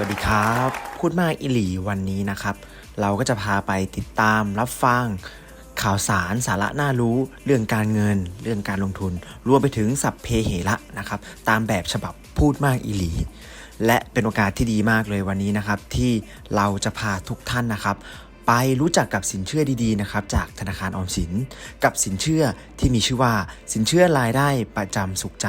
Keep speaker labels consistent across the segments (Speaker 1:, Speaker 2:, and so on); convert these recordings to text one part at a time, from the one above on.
Speaker 1: วัสดีครับ พูดมากอิหลีวันนี้นะครับ เราก็จะพาไปติดตามรับฟัง ข่าวสารสาระน่ารู้เรื่องการเงิน เรื่องการลงทุน รวมไปถึงสัพเพเหระนะครับ ตามแบบฉบับพูดมากอิหลี และเป็นโอกาสที่ดีมากเลยวันนี้นะครับ ที่เราจะพาทุกท่านนะครับ ไปรู้จักกับสินเชื่อดีๆนะครับจากธนาคารออมสิน กับสินเชื่อที่มีชื่อว่าสินเชื่อรายได้ประจำสุขใจ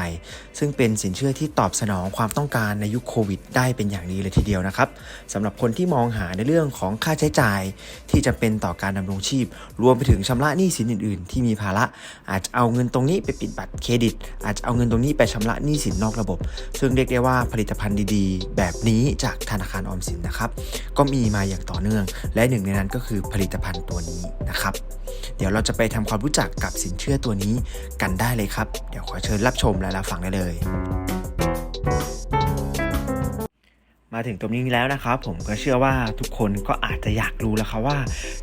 Speaker 1: ซึ่งเป็นสินเชื่อที่ตอบสนองความต้องการในยุคโควิด ได้เป็นอย่างดีเลยทีเดียวนะครับสำหรับคนที่มองหาในเรื่องของค่าใช้จ่าย ที่จำเป็นต่อการดำรงชีพ รวมไปถึงชำระหนี้สินอื่น ๆ ที่มีภาระอาจจะเอาเงินตรงนี้ไปปิดบัตรเครดิต อาจจะเอาเงินตรงนี้ไปชำระหนี้สินนอกระบบ ซึ่งเรียกได้ว่าผลิตภัณฑ์ดีๆ แบบนี้จากธนาคารออมสินนะครับก็มีมาอย่างต่อเนื่องและหนึ่งในนั้นก็คือผลิตภัณฑ์ตัวนี้นะครับ เดี๋ยวเราจะไปทำความรู้จักกับสินเชื่อตัวนี้กันได้เลยครับ เดี๋ยวขอเชิญรับชมและรับฟังได้เลย มาถึงตรงนี้แล้วนะครับ ผมก็เชื่อว่าทุกคนก็อาจจะอยากรู้แล้วครับว่า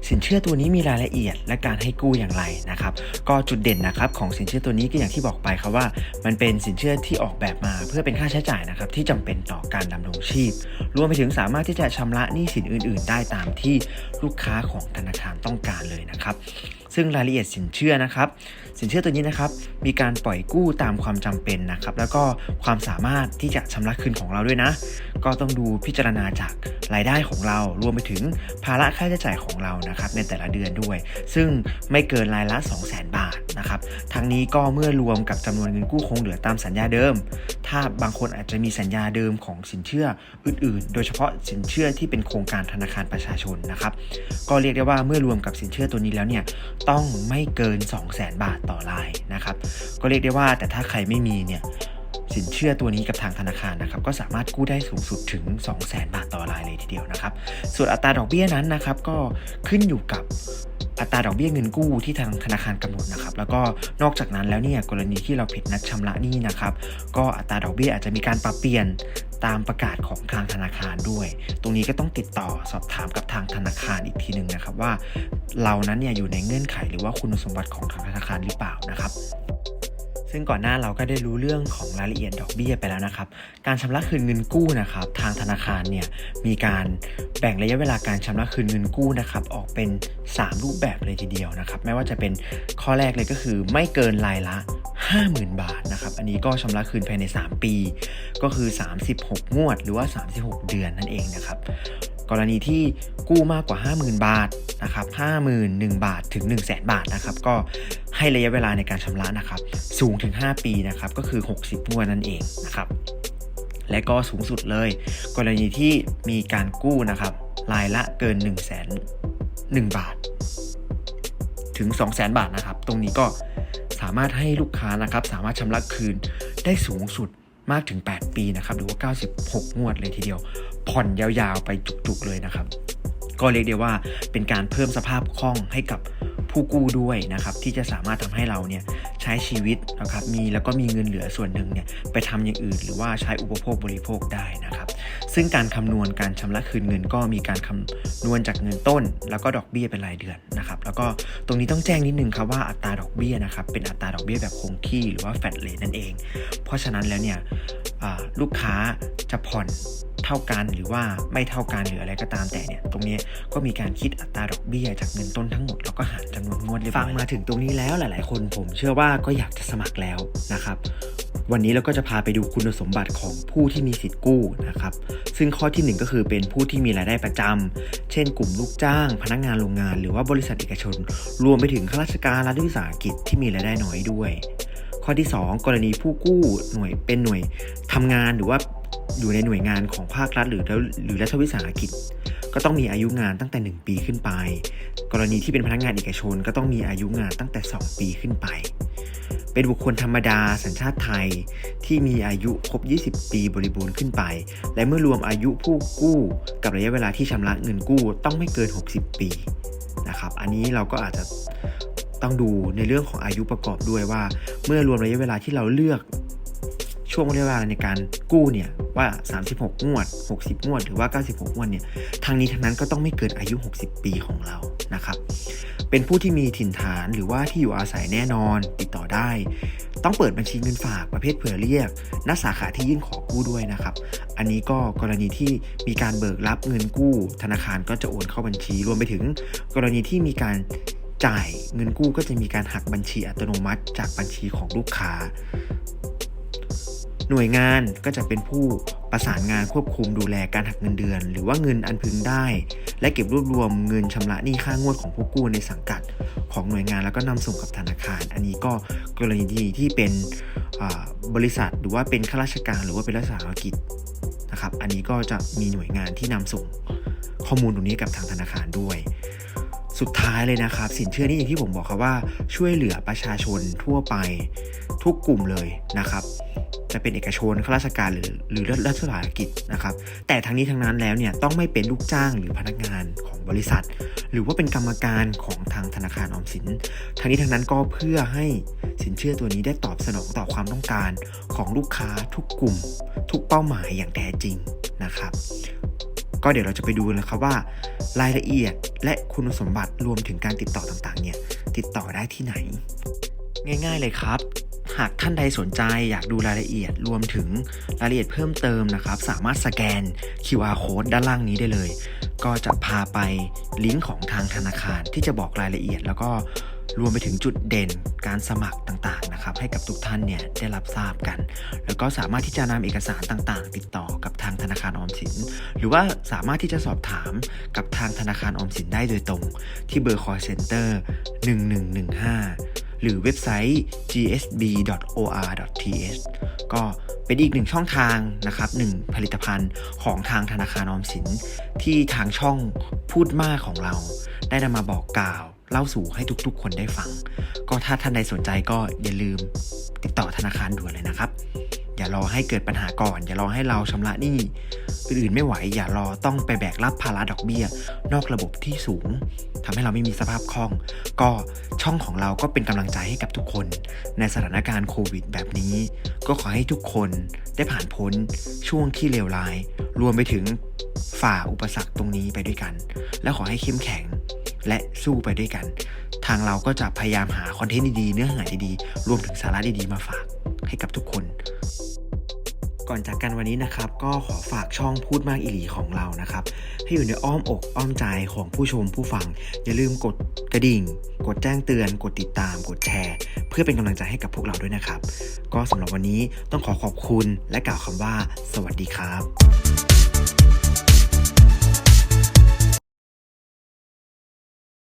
Speaker 1: สินเชื่อตัวนี้มีรายละเอียดและการให้กู้อย่างไรนะครับ ก็จุดเด่นนะครับของสินเชื่อตัวนี้ก็อย่างที่บอกไปครับว่า มันเป็นสินเชื่อที่ออกแบบมา เพื่อเป็นค่าใช้จ่ายนะครับที่จำเป็นต่อการดำรงชีพ รวมไปถึงสามารถที่จะชำระหนี้สินอื่น ๆ ได้ตามที่ลูกค้าของธนาคารต้องการเลยนะครับ ซึ่งรายละเอียดสินเชื่อนะครับ สินเชื่อตัวนี้นะครับ มีการปล่อยกู้ตามความจำเป็นนะครับ แล้วก็ความสามารถที่จะชำระคืนของเราด้วยนะ ก็ต้องดูพิจารณาจากรายได้ของเรา รวมไปถึงภาระค่าใช้จ่ายของเรานะครับ ในแต่ละเดือนด้วย ซึ่งไม่เกินรายละ 2 0 0 0 0 0 บาทนะครับ ทั้งนี้ก็เมื่อรวมกับจำนวนเงินกู้คงเหลือตามสัญญาเดิม ถ้าบางคนอาจจะมีสัญญาเดิมของสินเชื่ออื่น ๆ โดยเฉพาะสินเชื่อที่เป็นโครงการธนาคารประชาชนนะครับ ก็เรียกได้ว่าเมื่อรวมกับสินเชื่อตัวนี้แล้วเนี่ยต้องไม่เกิน 2 0 0 0 0 0 บาทต่อรายนะครับ ก็เรียกได้ว่าแต่ถ้าใครไม่มีเนี่ยสินเชื่อตัวนี้กับทางธนาคารนะครับก็สามารถกู้ได้สูงสุดถึง 2 0 0 0 0 0 บาทต่อรายเลยทีเดียวนะครับ ส่วนอัตราดอกเบี้ยนั้นนะครับก็ขึ้นอยู่กับ อัตราดอกเบี้ยเงินกู้ที่ทางธนาคารกำหนดนะครับแล้วก็นอกจากนั้นแล้วเนี่ยกรณีที่เราผิดนัดชำระหนี้นะครับก็อัตราดอกเบี้ยอาจจะมีการปรับเปลี่ยนตามประกาศของทางธนาคารด้วย ตรงนี้ก็ต้องติดต่อสอบถามกับทางธนาคารอีกทีหนึ่งนะครับว่า เรานั้นเนี่ยอยู่ในเงื่อนไขหรือว่าคุณสมบัติของทางธนาคารหรือเปล่านะครับ ซึ่งก่อนหน้าเราก็ได้รู้เรื่องของรายละเอียดดอกเบี้ยไปแล้วนะครับ การชำระคืนเงินกู้นะครับทางธนาคารเนี่ยมีการแบ่งระยะเวลาการชำระคืนเงินกู้นะครับออกเป็น 3 รูปแบบเลยทีเดียวนะครับไม่ว่าจะเป็นข้อแรกเลยก็คือไม่เกินรายละ 50,000 บาทนะครับอันนี้ก็ชำระคืนภายใน 3 ปี ก็คือ 36 งวด หรือว่า 36 เดือนนั่นเองนะครับ กรณีที่กู้มากกว่า 50,000 บาทนะครับ51,000 บาทถึง 1 0 0 0 0แบาทนะครับก็ให้ระยะเวลาในการชำระนะครับสูงถึง 5 ปีนะครับก็คือ 60งวดนั่นเองนะครับและก็สูงสุดเลย กรณีที่มีการกู้นะครับรายละเกิน 1 0 0 0 0 0 1บาท ถึง 2 0 0 0 0 0บาทนะครับ ตรงนี้ก็สามารถให้ลูกค้านะครับสามารถชำระคืนได้สูงสุด มากถึง 8 ปีนะครับ หรือว่า 96 งวดเลยทีเดียว ผ่อนยาวๆไปจุกๆเลยนะครับ ก็เรียกได้ว่าเป็นการเพิ่มสภาพคล่องให้กับผู้กู้ด้วยนะครับที่จะสามารถทำให้เราเนี่ยใช้ชีวิตนะครับมีแล้วก็มีเงินเหลือส่วนหนึ่งเนี่ยไปทำอย่างอื่น หรือว่าใช้อุปโภคบริโภคได้นะครับ ซึ่งการคำนวณการชำระคืนเงินก็มีการคำนวณจากเงินต้น แล้วก็ดอกเบี้ยเป็นรายเดือนนะครับแล้วก็ตรงนี้ต้องแจ้งนิดนึงครับว่าอัตราดอกเบี้ยนะครับเป็นอัตราดอกเบี้ยแบบคงที่หรือว่าแฟลตเลทนั่นเอง เพราะฉะนั้นแล้วเนี่ยลูกค้าจะผ่อน เท่ากันหรือว่าไม่เท่ากันหรืออะไรก็ตามแต่เนี่ยตรงนี้ก็มีการคิดอัตราดอกเบี้ยจากเงินต้นทั้งหมดแล้วก็หารจำนวนงวดเรียบร้อยฟังมาถึงตรงนี้แล้วหลาย ๆ คนผมเชื่อว่าก็อยากจะสมัครแล้วนะครับวันนี้เราก็จะพาไปดูคุณสมบัติของผู้ที่มีสิทธิ์กู้นะครับ ซึ่งข้อที่หนึ่งก็คือเป็นผู้ที่มีรายได้ประจำเช่น กลุ่มลูกจ้าง พนักงานโรงงาน หรือว่าบริษัทเอกชน รวมไปถึงข้าราชการรัฐวิสาหกิจที่มีรายได้น้อยด้วย ข้อที่ 2 กรณีผู้กู้หน่วยเป็นหน่วยทำงานหรือว่า อยู่ในหน่วยงานของภาครัฐหรือหรือรัฐวิสาหกิจ ก็ต้องมีอายุงานตั้งแต่ 1 ปีขึ้นไป กรณีที่เป็นพนักงานเอกชนก็ต้องมีอายุงานตั้งแต่ 2 ปีขึ้นไป เป็นบุคคลธรรมดาสัญชาติไทยที่มีอายุครบ 20 ปีบริบูรณ์ขึ้นไป และเมื่อรวมอายุผู้กู้กับระยะเวลาที่ชำระเงินกู้ต้องไม่เกิน 60 ปีนะครับ อันนี้เราก็อาจจะต้องดูในเรื่องของอายุประกอบด้วยว่า เมื่อรวมระยะเวลาที่เราเลือก ช่วงเรียกว่าในการกู้เนี่ยว่า 36 งวด 60 งวด หรือว่า 96 งวดเนี่ยทางนี้ทางนั้นก็ต้องไม่เกินอายุ 60 ปีของเรานะครับ เป็นผู้ที่มีถิ่นฐานหรือว่าที่อยู่อาศัยแน่นอนติดต่อได้ ต้องเปิดบัญชีเงินฝากประเภทเผื่อเรียกณสาขาที่ยื่นขอกู้ด้วยนะครับ อันนี้ก็กรณีที่มีการเบิกรับเงินกู้ ธนาคารก็จะโอนเข้าบัญชี รวมไปถึงกรณีที่มีการจ่ายเงินกู้ก็จะมีการหักบัญชีอัตโนมัติ จากบัญชีของลูกค้า หน่วยงานก็จะเป็นผู้ประสานงานควบคุมดูแลการหักเงินเดือน หรือว่าเงินอันพึงได้ และเก็บรวบรวมเงินชำระหนี้ค่างวดของผู้กู้ในสังกัดของหน่วยงานแล้วก็นำส่งกับธนาคาร อันนี้ก็กรณีที่เป็นบริษัทหรือว่าเป็นข้าราชการ หรือว่าเป็นรัฐสาหกิจนะครับ อันนี้ก็จะมีหน่วยงานที่นำส่งข้อมูลตรงนี้กับทางธนาคารด้วย สุดท้ายเลยนะครับ สินเชื่อนี่อย่างที่ผมบอกครับว่าช่วยเหลือประชาชนทั่วไป ทุกกลุ่มเลยนะครับ จะเป็นเอกชนข้าราชการหรือหรือรัฐวิสาหกิจนะครับ แต่ทั้งนี้ทั้งนั้นแล้วเนี่ยต้องไม่เป็นลูกจ้างหรือพนักงานของบริษัท หรือว่าเป็นกรรมการของทางธนาคารออมสิน ทั้งนี้ทั้งนั้นก็เพื่อให้สินเชื่อตัวนี้ได้ตอบสนองต่อความต้องการของลูกค้าทุกกลุ่ม ทุกเป้าหมายอย่างแท้จริงนะครับก็เดี๋ยวเราจะไปดูนะครับว่ารายละเอียดและคุณสมบัติรวมถึงการติดต่อต่างๆเนี่ยติดต่อได้ที่ไหน ง่าย ๆ เลยครับ หากท่านใดสนใจอยากดูรายละเอียดรวมถึงรายละเอียดเพิ่มเติมนะครับ สามารถสแกน QR code ด้านล่างนี้ได้เลย ก็จะพาไปลิงก์ของทางธนาคารที่จะบอกรายละเอียด แล้วก็รวมไปถึงจุดเด่นการสมัครต่างๆนะครับ ให้กับทุกท่านเนี่ยได้รับทราบกัน แล้วก็สามารถที่จะนำเอกสารต่างๆ ติดต่อกับทางธนาคารออมสิน หรือว่าสามารถที่จะสอบถามกับทางธนาคารออมสินได้โดยตรง ที่เบอร์ call center 1115 หรือเว็บไซต์ gsb.or.th ก็เป็นอีกหนึ่งช่องทางนะครับหนึ่งผลิตภัณฑ์ของทางธนาคารออมสิน ที่ทางช่องพูดมากของเรา ได้นำมาบอกกล่าว เล่าสู่ให้ทุกๆ คนได้ฟัง ก็ถ้าท่านใดสนใจก็อย่าลืมติดต่อธนาคารด่วนเลยนะครับ อย่ารอให้เกิดปัญหาก่อน อย่ารอให้เราชำระหนี้อื่นๆไม่ไหว อย่ารอต้องไปแบกรับภาระดอกเบี้ย นอกระบบที่สูงทำให้เราไม่มีสภาพคล่อง ก็ช่องของเราก็เป็นกำลังใจให้กับทุกคน ในสถานการณ์โควิด แบบนี้ ก็ขอให้ทุกคนได้ผ่านพ้นช่วงที่เลวร้าย รวมไปถึงฝ่าอุปสรรคตรงนี้ไปด้วยกัน และขอให้เข้มแข็งและสู้ไปด้วยกัน ทางเราก็จะพยายามหาคอนเทนต์ดีๆ เนื้อหาดีๆ รวมถึงสาระดีๆ มาฝาก ให้กับทุกคน ก่อนจากกันวันนี้นะครับ ก็ขอฝากช่องพูดมากอีหลีของเรานะครับ ให้อยู่ในอ้อมอกอ้อมใจของผู้ชมผู้ฟัง อย่าลืมกดกระดิ่ง กดแจ้งเตือน กดติดตาม กดแชร์ เพื่อเป็นกำลังใจให้กับพวกเราด้วยนะครับ ก็สำหรับวันนี้ต้องขอขอบคุณและกล่าวคำว่า สวัสดีครับ